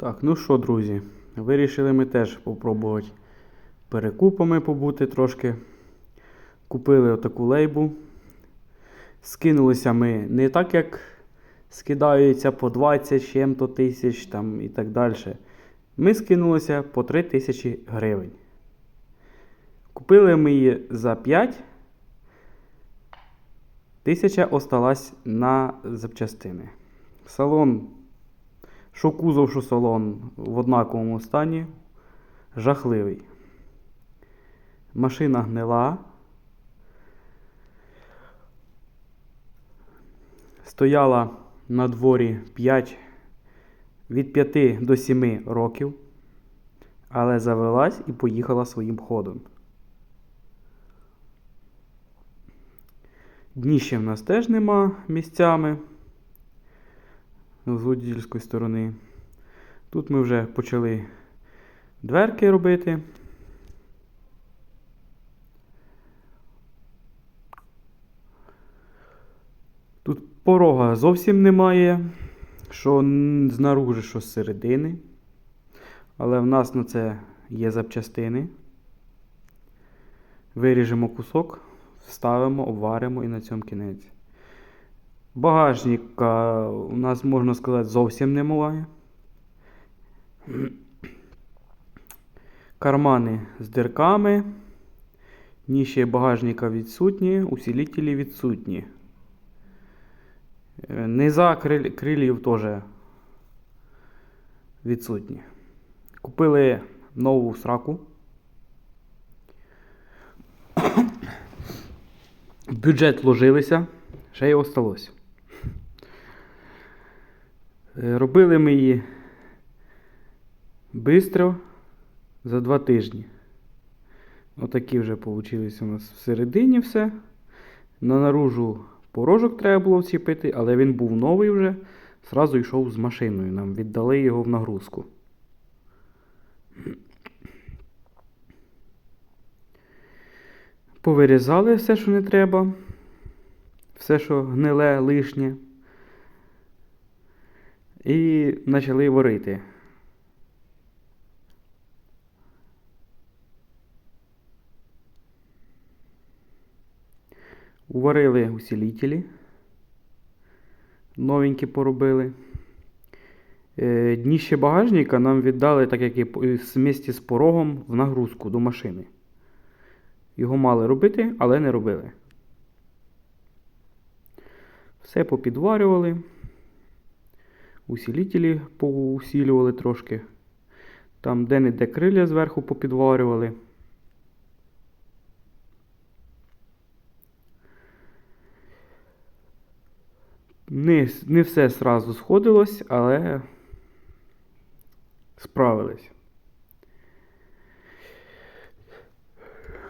Так, ну що, друзі, вирішили ми теж попробувати перекупами побути трошки. Купили отаку лейбу. Скинулися ми не так, як скидаються по 20 чим-то тисяч там і так далі. Ми скинулися по 3 тисячі гривень. Купили ми її за 5. Тисяча осталась на запчастини. Салон що кузов, що салон в однаковому стані. Жахливий. Машина гнила. Стояла на дворі 5, від 5 до 7 років, але завелась і поїхала своїм ходом. Дніща в нас теж нема місцями з водительської сторони. Тут ми вже почали дверки робити. Тут порога зовсім немає, що знаружи, що зсередини. Але в нас на це є запчастини. Виріжемо кусок, вставимо, обваримо і на цьому кінець. Багажника у нас, можна сказати, зовсім немає. Кармани з дирками. Ніші багажника відсутні, усилителі відсутні. Е, Низа криль- крилів теж відсутні. Купили нову сраку. Бюджет вложилися, ще й осталось. Е, Робили ми її швидко, за два тижні. Отакі вже вийшли у нас всередині все. На наружу порожок треба було вціпити, але він був новий вже. Зразу йшов з машиною. Нам віддали його в нагрузку. Повирізали все, що не треба. Все, що гниле, лишнє. І почали варити. Уварили усилителі. Новенькі поробили. Е, Дніще багажника нам віддали, так як і з місті з порогом, в нагрузку до машини. Його мали робити, але не робили. Все попідварювали. Усилителі поусилювали трошки. Там де-не-де криля зверху попідварювали. Не, не все сразу сходилось, але справились.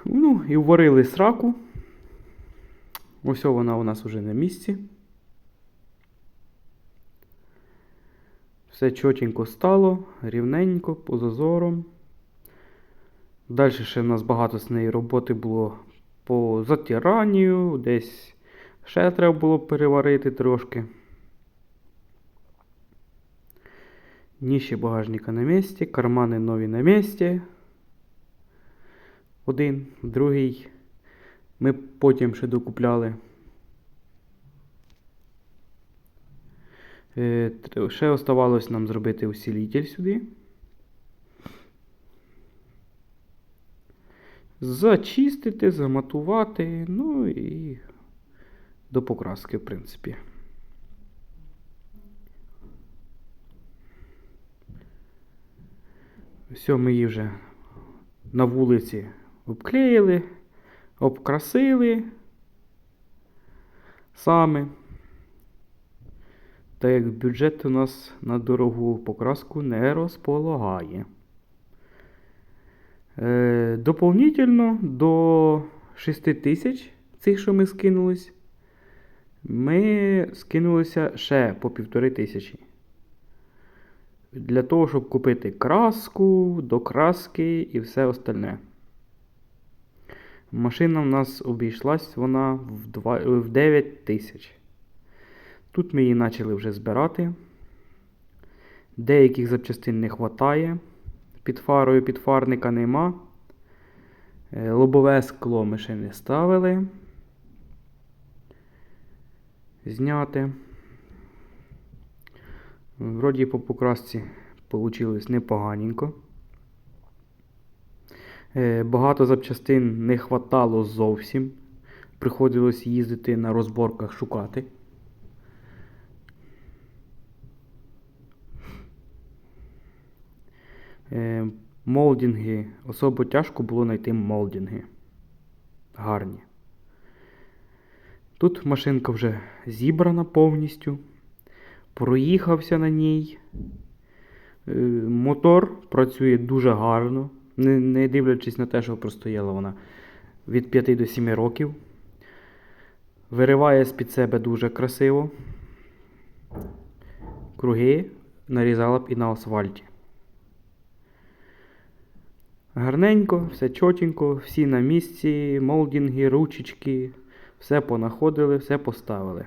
Ну, і варили сраку. Ось вона у нас вже на місці. Все чотенько стало, рівненько, по зазорам. Далі ще в нас багато з неї роботи було по затиранню, десь ще треба було переварити трошки. Ніші багажника на місці, кармани нові на місці. Один, другий. Ми потім ще докупляли. Е, тр- Ще оставалось нам зробити усилитель сюди. Зачистити, заматувати, ну і до покраски, в принципі. Все, ми її вже на вулиці обклеїли, обкрасили саме. Так як бюджет у нас на дорогу покраску не розполагає. Е, доповнительно до 6 тисяч цих, що ми скинулись, ми скинулися ще по півтори тисячі. Для того, щоб купити краску, докраски і все остальне. Машина в нас обійшлась вона в, 2, в 9 тисяч. Тут ми її почали вже збирати. Деяких запчастин не вистачає. Під фарою підфарника нема. Е, Лобове скло ми ще не ставили. Зняти. Вроді по покрасці вийшло непоганенько. Е, Багато запчастин не хватало зовсім. Приходилось їздити на розборках шукати. Е, Молдинги. Особо тяжко було знайти молдинги. Гарні. Тут машинка вже зібрана повністю. Проїхався на ній. Е, Мотор працює дуже гарно, не дивлячись на те, що простояла вона від 5 до 7 років. Вириває з-під себе дуже красиво. Круги нарізала б і на асфальті. Гарненько, все чотенько, всі на місці, молдінги, ручечки, все понаходили, все поставили.